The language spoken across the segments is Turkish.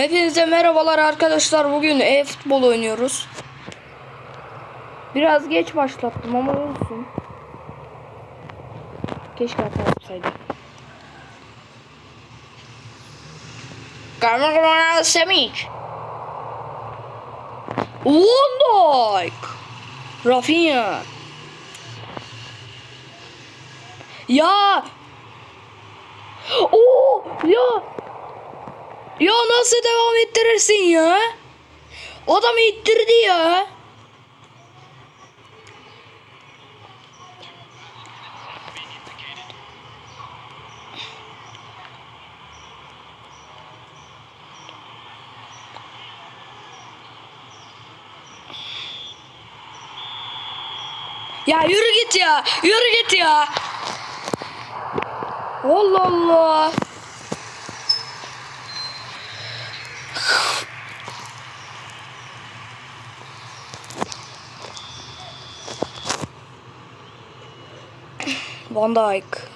Hepinize merhabalar arkadaşlar. Bugün e-futbol oynuyoruz. Biraz geç başlattım ama olsun. Keşke hata yapsaydım. Kamera Semih. Van Dijk. Rafinha. Ya. Oo, ya. Ya nasıl devam ettirirsin ya? Adam ittirdi ya. Ya yürü git ya. Yürü git ya. Allah Allah. Van Dijk.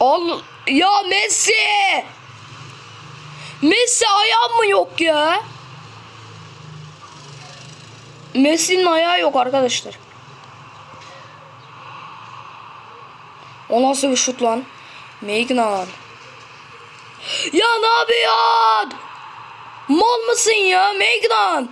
Al ya Messi. Messi ayağı mı yok ya? Messi'nin ayağı yok arkadaşlar. O nasıl bir şut lan? Maignan. Ya ne yapıyorsun? Mal mısın ya Maignan?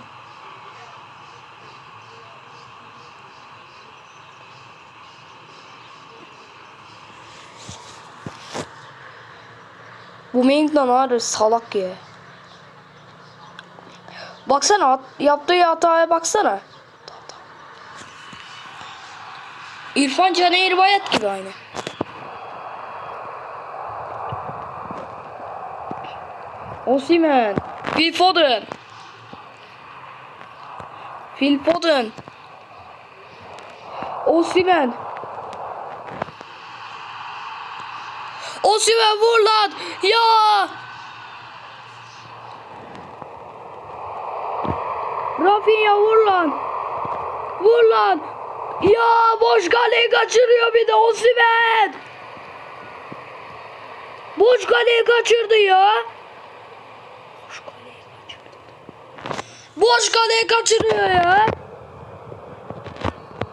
Bu var ya, salak ya. Baksana at- yaptığı hataya baksana. İrfan Can Eğribayat gibi aynı. Osimhen. Phil Foden. Phil Foden. Osimhen. Osimhen vur lan. Ya. Rafinha vur lan. Vur lan. Ya boş kaleyi kaçırıyor bir de Osimhen. Boş kaleyi kaçırdı ya. Boş kaleyi kaçırdı. Boş kaleyi kaçırıyor ya.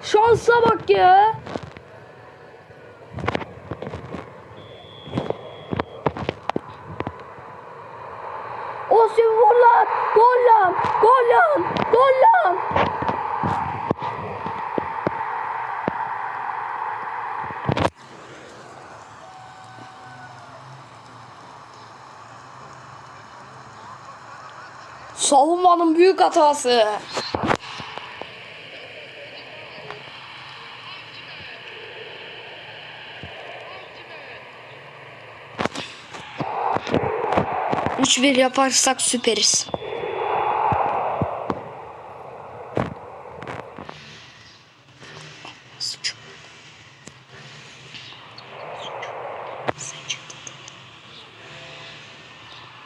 Şansa bak ya. Osimhen vur lan. Gol lan. Gol lan. Gol lan. Savunmanın büyük hatası. Üç bir yaparsak süperiz.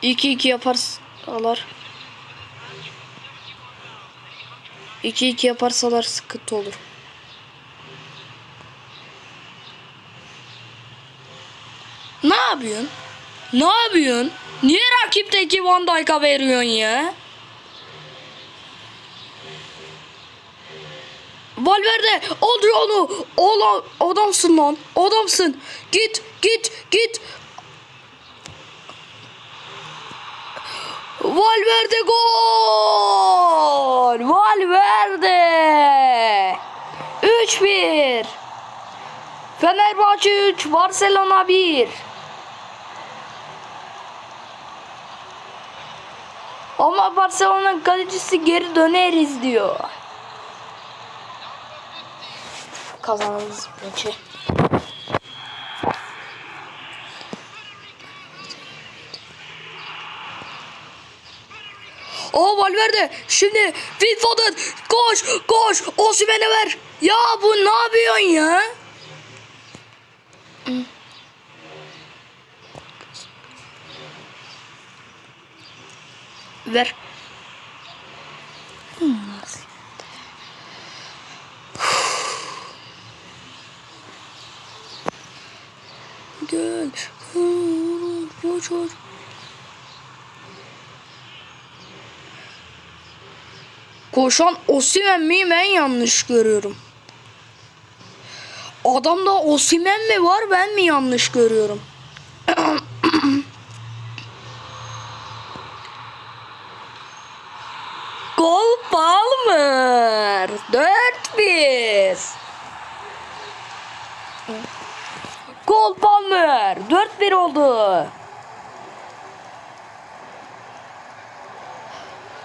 İki iki yaparsalar. İki iki yaparsalar sıkıntı olur. Ne yapıyorsun? Ne yapıyorsun? Niye rakipteki Van Dijk'a veriyorsun ya? Valverde aldır onu. Ola, adamsın lan. Adamsın. Git git git. Valverde gol. Valverde. 3-1. Fenerbahçe 3, Barcelona 1. Ama Barcelona'nın kalecisi geri döneriz diyor. Kazanırız maçı. O Valverde şimdi Phil Foden koş koş Osimhen'e ver. Ya bu ne yapıyorsun ya? Ver. Gel. Bu. Koşan Osimen mi ben yanlış görüyorum. Adamda Osimen mi var ben mi yanlış görüyorum? Palmer. 4-1. Gol Palmer. 4-1 oldu.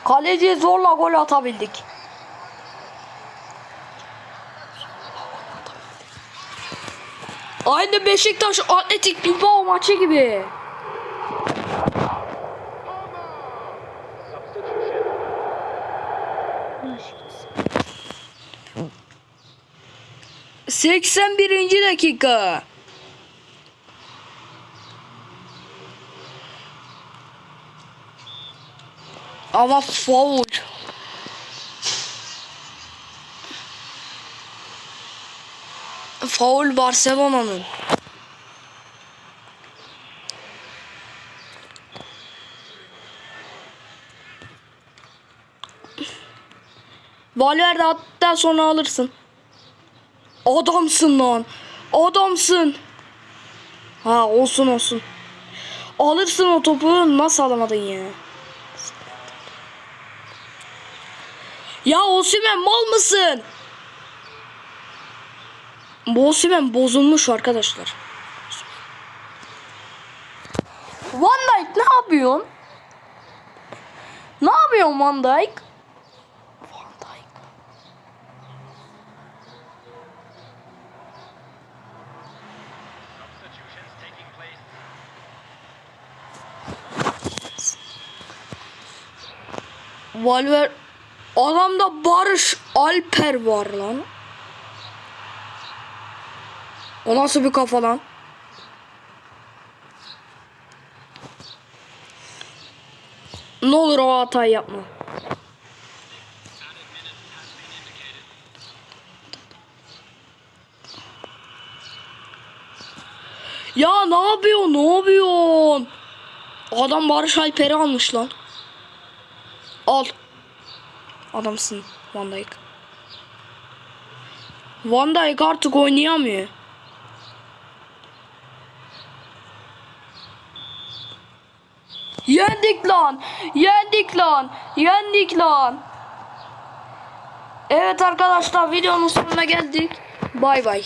Kaleci zorla gol atabildik. Aynı Beşiktaş Atletik Bilbao maçı gibi. Seksen birinci dakika. Ama foul. Faul Barcelona'nın. Valverde attıktan sonra alırsın. Adamsın lan. Adamsın. Ha olsun olsun. Alırsın o topu. Nasıl alamadın ya? Ya Osimhen mal mısın? Bu Osimhen bozulmuş arkadaşlar. Van Dijk ne yapıyorsun? Ne yapıyorsun Van Dijk? Van Dijk. Substitutions taking place. Valver adamda Barış Alper var lan. O nasıl bir kafa lan? Ne olur o hatayı yapma. Ya ne yapıyorsun? Ne yapıyorsun? Adam Barış Alper'i almış lan. Al. Adamsın Van Dijk. Van Dijk artık oynayamıyor. Yendik lan. Yendik lan. Yendik lan. Evet arkadaşlar videonun sonuna geldik. Bay bay.